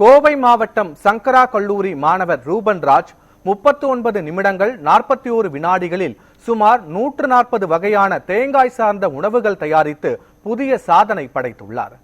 கோவை மாவட்டம் சங்கரா கல்லூரி மாணவர் ரூபன் ராஜ் முப்பத்து ஒன்பது நிமிடங்கள் நாற்பத்தி ஓரு வினாடிகளில் சுமார் நூற்று நாற்பது வகையான தேங்காய் சார்ந்த உணவுகள் தயாரித்து புதிய சாதனை படைத்துள்ளார்.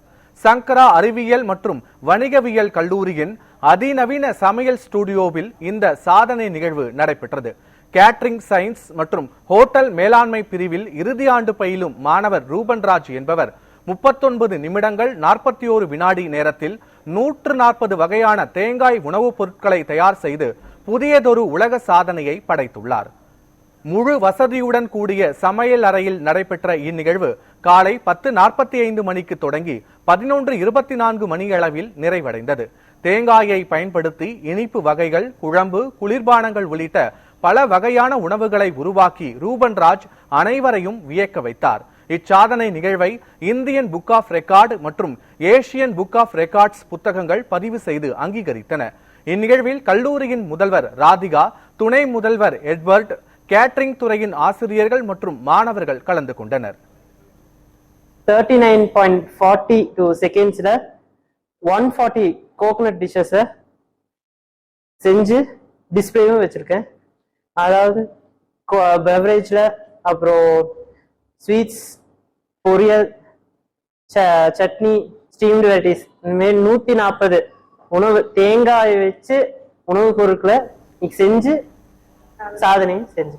சங்கரா அறிவியல் மற்றும் வணிகவியல் கல்லூரியின் அதிநவீன சமையல் ஸ்டுடியோவில் இந்த சாதனை நிகழ்வு நடைபெற்றது. கேட்ரிங் சயின்ஸ் மற்றும் ஹோட்டல் மேலாண்மை பிரிவில் இறுதி ஆண்டு பயிலும் மாணவர் ரூபன்ராஜ் என்பவர் முப்பத்தொன்பது நிமிடங்கள் நாற்பத்தி ஓரு வினாடி நேரத்தில் நூற்று நாற்பது வகையான தேங்காய் உணவுப் பொருட்களை தயார் செய்து புதியதொரு உலக சாதனையை படைத்துள்ளார். முழு வசதியுடன் கூடிய சமையல் அறையில் நடைபெற்ற இந்நிகழ்வு காலை பத்து நாற்பத்தி ஐந்து மணிக்கு தொடங்கி பதினொன்று இருபத்தி நான்கு மணியளவில் நிறைவடைந்தது. தேங்காயை பயன்படுத்தி இனிப்பு வகைகள் குழம்பு குளிர்பானங்கள் உள்ளிட்ட பல வகையான உணவுகளை உருவாக்கி ரூபன் ராஜ் அனைவரையும் வியக்க வைத்தார். இச்சாதனை நிகழ்வை இந்தியன் புக் ஆஃப் ரெக்கார்டு மற்றும் ஏசியன் புக் ஆஃப் ரெக்கார்ட்ஸ் புத்தகங்கள் பதிவு செய்து அங்கீகரித்தன. இந்நிகழ்வில் கல்லூரியின் முதல்வர் ராதிகா துணை முதல்வர் எட்வர்ட் கேட்டரிங் துறையின் ஆசிரியர்கள் மற்றும் மாணவர்கள் கலந்து கொண்டனர். Thirty nine point forty two செகண்ட்ஸில் ஒன் ஃபார்ட்டி கோகனட் டிஷ்ஷஸை செஞ்சு டிஸ்பிளேவும் வச்சுருக்கேன். அதாவது பெவரேஜில் அப்புறம் ஸ்வீட்ஸ் பொரியல் ச- சட்னி ஸ்டீம்டு வெரைட்டிஸ் இந்தமாரி நூற்றி நாற்பது உணவு தேங்காய் வச்சு உணவுப் பொருட்களை செஞ்சு சாதனையும் செஞ்சு.